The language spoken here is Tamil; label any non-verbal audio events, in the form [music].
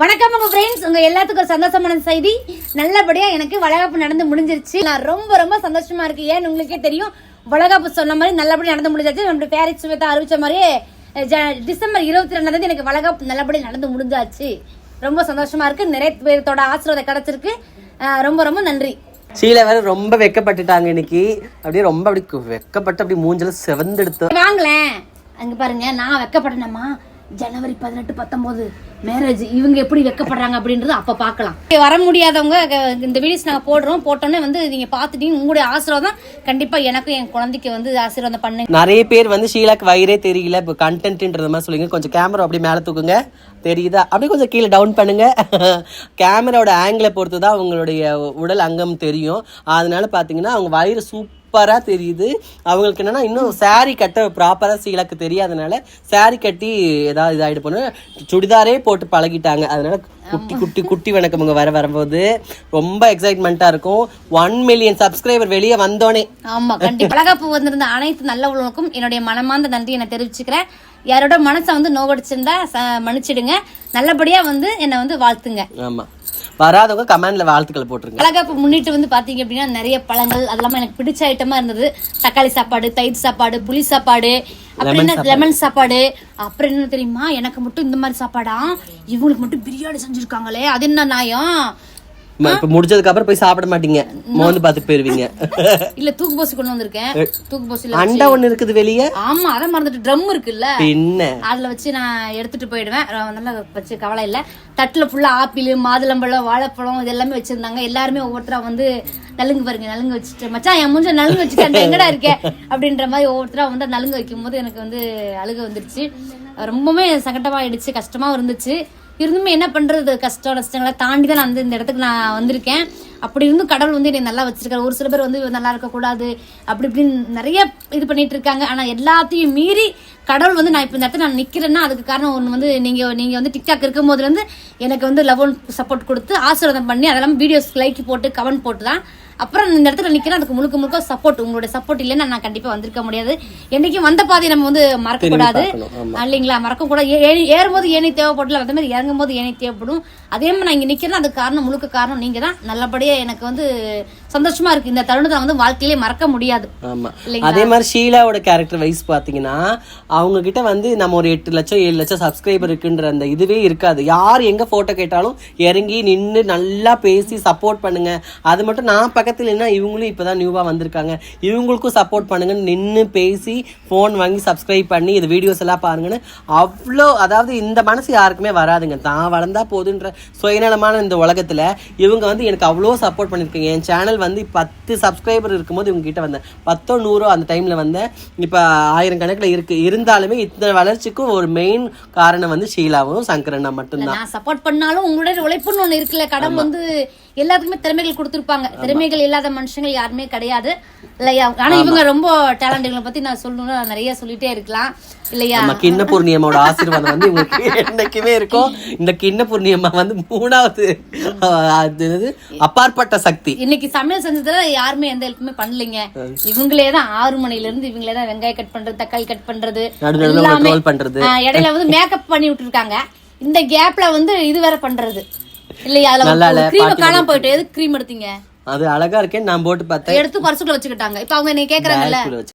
வணக்கம் உங்க ஃப்ரெண்ட்ஸ் உங்க எல்லாத்துக்கும் ஒரு சந்தோஷமான செய்தி. நல்லபடியா எனக்கு வளகாப்பு நடந்து முடிஞ்சிருச்சு. நான் ரொம்ப ரொம்ப சந்தோஷமா இருக்கு. ஏன்னு உங்களுக்கே தெரியும். வளகாப்பு சொன்ன மாதிரி நல்லபடியா நடந்து முடிஞ்சாச்சு. நம்மளுடைய பேரண்ட்ஸ் சுவேதா அறிவிச்ச மாதிரியே டிசம்பர் இருபத்தி ரெண்டாம் தேதி எனக்கு வளகாப்பு நல்லபடியா நடந்து முடிஞ்சாச்சு. ரொம்ப சந்தோஷமா இருக்கு. நிறைய பேர்த்தோட ஆசீர்வாதம் கிடைச்சிருக்கு. ரொம்ப ரொம்ப நன்றி. ஷீலா வேற ரொம்ப வெக்கப்பட்டுட்டாங்க இன்னைக்கு. அப்படியே ரொம்ப அப்படி வெக்கப்பட்டு அப்படி மூஞ்சல செவந்தெடுத்து வாங்களேன். அங்க பாருங்க நான் வெக்கப்படணுமா ஜனவரி பதினெட்டு பத்தொன்பது. மேரேஜ் இவங்க எப்படி வெக்கப்படுறாங்க அப்படின்றது அப்ப பார்க்கலாம். வர முடியாதவங்க இந்த வீடியோஸ் நாங்க போடுறோம். போட்டோன்னே வந்து நீங்க பாத்துட்டீங்க உங்களுடைய ஆசீர்வாதம் கண்டிப்பா எனக்கும் என் குழந்தைக்கு வந்து ஆசீர்வாதம் பண்ணுங்க. நிறைய பேர் வந்து ஷீலாக்கு வயிறே தெரியல. இப்போ கண்டென்ட்ன்றது மாதிரி சொல்லுங்க கொஞ்சம் கேமரா அப்படி மேலே தூக்குங்க. தெரியுதா? அப்படியே கொஞ்சம் கீழே டவுன் பண்ணுங்க. [laughs] கேமராவோட ஆங்கிளை பொறுத்து தான் அவங்களுடைய உடல் அங்கம் தெரியும். அதனால பார்த்தீங்கன்னா அவங்க வயிறு சூப்பராக தெரியுது. அவங்களுக்கு என்னன்னா இன்னும் saree கட்ட ப்ராப்பராக சீலாக்கு தெரியாதனால saree கட்டி ஏதாவது இதாகிட்டு போன சுடிதாரே போட்டு பழகிட்டாங்க. அதனால குட்டி குட்டி குட்டி வணக்கமுங்க வர வரும்போது ரொம்ப எக்ஸைட்மெண்ட்டாக இருக்கும். ஒன் மில்லியன் சப்ஸ்கிரைபர் வெளியே வந்தோடனே ஆமா கண்டிப்பா. வளகாப்பு வந்திருந்த அனைத்து நல்லவர்களுக்கும் என்னுடைய மனமார்ந்த நன்றி நான் தெரிவிச்சுக்கிறேன். யாரோட மனசை வந்து நோகடிச்சிருந்தா ச- மன்னிச்சிடுங்க. நல்லபடியா வந்து என்னை வந்து வாழ்த்துங்க. ஆமா. வராதவங்க கமெண்ட்ல வாழ்த்துக்கள் போட்டுருங்க. வளகாப்பு முன்னிட்டு வந்து பாத்தீங்க அப்படின்னா நிறைய பழங்கள் அது இல்லாம எனக்கு பிடிச்ச ஐட்டமா இருந்தது. தக்காளி சாப்பாடு தயிர் சாப்பாடு புளி சாப்பாடு அப்புறம் என்ன லெமன் சாப்பாடு அப்புறம் என்ன தெரியுமா? எனக்கு மட்டும் இந்த மாதிரி சாப்பாடா? இவங்களுக்கு மட்டும் பிரியாணி செஞ்சிருக்காங்களே அது என்ன நியாயம்? ம- இப்ப முடிச்சதுக்கு அப்புறம் போய் சாப்பிட மாட்டீங்க. மோந்து பார்த்து போயிருவீங்க. [laughs] இல்ல தூக்கு போசி கொண்டு வந்திருக்கேன். தூக்கு போசில அண்டா ஒண்ணு இருக்குது வெளியே? ஆமா அதை மறந்துட்டு ட்ரம் இருக்குல்ல. பின்ன? அதுல வச்சு நான் எடுத்துட்டு போயிடுவேன். நல்லா வச்சு கவலை இல்ல. தட்டுல ஃபுல்லா ஆப்பிள் மாதுளம்பழம் வாழைப்பழம் இது எல்லாமே வச்சிருந்தாங்க. எல்லாருமே ஒவ்வொருத்தரா வந்து நலுங்கு பாருங்க நலுங்கு வச்சுட்டு மச்சான் என் மூஞ்ச நலுங்கு வச்சுட்டு எங்கடா இருக்க? அப்படின்ற மாதிரி ஒவ்வொருத்தரா வந்து நலுங்கு வைக்கும் போது எனக்கு வந்து அழுக வந்துருச்சு. ரொம்பவுமே சங்கட்டமாயிடுச்சு கஷ்டமாவும் இருந்துச்சு. இருந்துமே என்ன பண்றது? கஷ்டம் நஷ்டங்களை தாண்டி தான் நான் வந்து இந்த இடத்துக்கு நான் வந்திருக்கேன். அப்படி இருந்தும் கடவுள் வந்து என்னை நல்லா வச்சிருக்காரு. ஒரு சில பேர் வந்து நல்லா இருக்க கூடாது அப்படி இப்படின்னு நிறைய இது பண்ணிட்டு இருக்காங்க. ஆனா எல்லாத்தையும் மீறி கடவுள் வந்து நான் இப்போ இந்த இடத்துல நான் நிக்கிறேன்னா அதுக்கு காரணம் ஒன்று வந்து நீங்க நீங்க வந்து டிக்டாக் இருக்கும் போதுல இருந்து எனக்கு வந்து லவ் சப்போர்ட் கொடுத்து ஆசீர்வாதம் பண்ணி அதெல்லாம் வீடியோஸ் லைக் போட்டு கமெண்ட் போட்டு தான் அப்புறம் இந்த இடத்துல நிக்கிறேன். அதுக்கு முழுக்க முழுக்க சப்போர்ட் உங்களுடைய சப்போர்ட் இல்லைன்னா நான் கண்டிப்பா வந்திருக்க முடியாது. என்னைக்கும் வந்த பாதையை நம்ம வந்து மறக்க கூடாது பார்க்கணும், இல்லைங்களா? மறக்க கூடாது ஏ- ஏறி- ஏறும்போது ஏனி தேவைப்படல அதே மாதிரி இறங்கும்போது போது தேவைப்படும். அதே மாதிரி நான் இங்க நிக்கிறேன் அதுக்கு காரணம் முழுக்க காரணம் நீங்க தான் நல்லபடியாக எனக்கு வந்து சந்தோஷமா இருக்கு. இந்த தருணத்தை வந்து வாழ்க்கையிலே மறக்க முடியாது. ஆமா? அதே மாதிரி ஷீலாவோட கேரக்டர் வைஸ் பாத்தீங்கன்னா அவங்க கிட்ட வந்து நம்ம ஒரு எட்டு லட்சம் ஏழு லட்சம் சப்ஸ்கிரைபர் இருக்குன்ற அந்த இதுவே இருக்காது. யார் எங்க போட்டோ கேட்டாலும் இறங்கி நின்று நல்லா பேசி சப்போர்ட் பண்ணுங்க. அது மட்டும் நான் பக்கத்துல என்ன இவங்களும் இப்பதான் நியூவா வந்திருக்காங்க. இவங்களுக்கும் சப்போர்ட் பண்ணுங்கன்னு நின்று பேசி ஃபோன் வாங்கி சப்ஸ்கிரைப் பண்ணி இது வீடியோஸ் எல்லாம் பாருங்கன்னு அவ்வளோ அதாவது இந்த மனசு யாருக்குமே வராதுங்க. தான் வளர்ந்தா போதுன்ற சுயநலமான இந்த உலகத்துல இவங்க வந்து எனக்கு அவ்வளோ சப்போர்ட் பண்ணியிருக்கீங்க. என் சேனல் வந்து பத்து சப்ஸ்கிரைபர் இருக்கும்போது இவங்க கிட்ட வந்தேன். பத்தோ நூறோ அந்த டைம்ல வந்தேன். இப்போ ஆயிரம் கணக்குல இருக்கு. இருந்தாலுமே இத்தனை வளர்ச்சிக்கும் ஒரு மெயின் காரணம் வந்து ஷீலாவும் சங்கரண்ணா மட்டும்தான். சப்போர்ட் பண்ணாலும் உங்களுடைய உழைப்புன்னு ஒண்ணு இருக்குல்ல. கடவுள் வந்து எல்லாத்துக்குமே திறமைகள் கொடுத்திருப்பாங்க. திறமைகள் இல்லாத மனுஷங்க யாருமே கிடையாது. இல்லையா? ஆனா இவங்க ரொம்ப டேலண்ட்களை பத்தி நான் சொல்லணும்னா நிறைய சொல்லிட்டே இருக்கலாம். இல்லையா? நம்ம கிண்ண பூர்ணியம்மோட ஆசீர்வாதம் வந்து இவங்களுக்கு என்னைக்குமே இருக்கும். இந்த கிண்ண பூர்ணியம்மா வந்து மூணாவது அது? அப்பாற்பட்ட சக்தி. இன்னைக்கு சமையல் செஞ்சதுல யாருமே எந்த ஹெல்ப்புமே பண்ணலைங்க. இவங்களே தான் ஆறு மணில இருந்து இவங்களே தான் வெங்காயம் கட் பண்றது தக்காளி கட் பண்றது எல்லாமே பண்றது. இடையில வந்து மேக்கப் பண்ணி விட்டுருக்காங்க. இந்த கேப்ல வந்து இது வேற பண்றது. இல்லையா அதுல கிரீம் காணாம போயிட்டு எதுக்கு கிரீம் எடுத்தீங்க? அது அழகா இருக்கேன்னு நான் போட்டு பார்த்தேன். எடுத்து பர்சுக்குள்ள வச்சுக்கிட்டாங்க. இப்ப அவங்க நீ கேக்குறாங்கல்ல.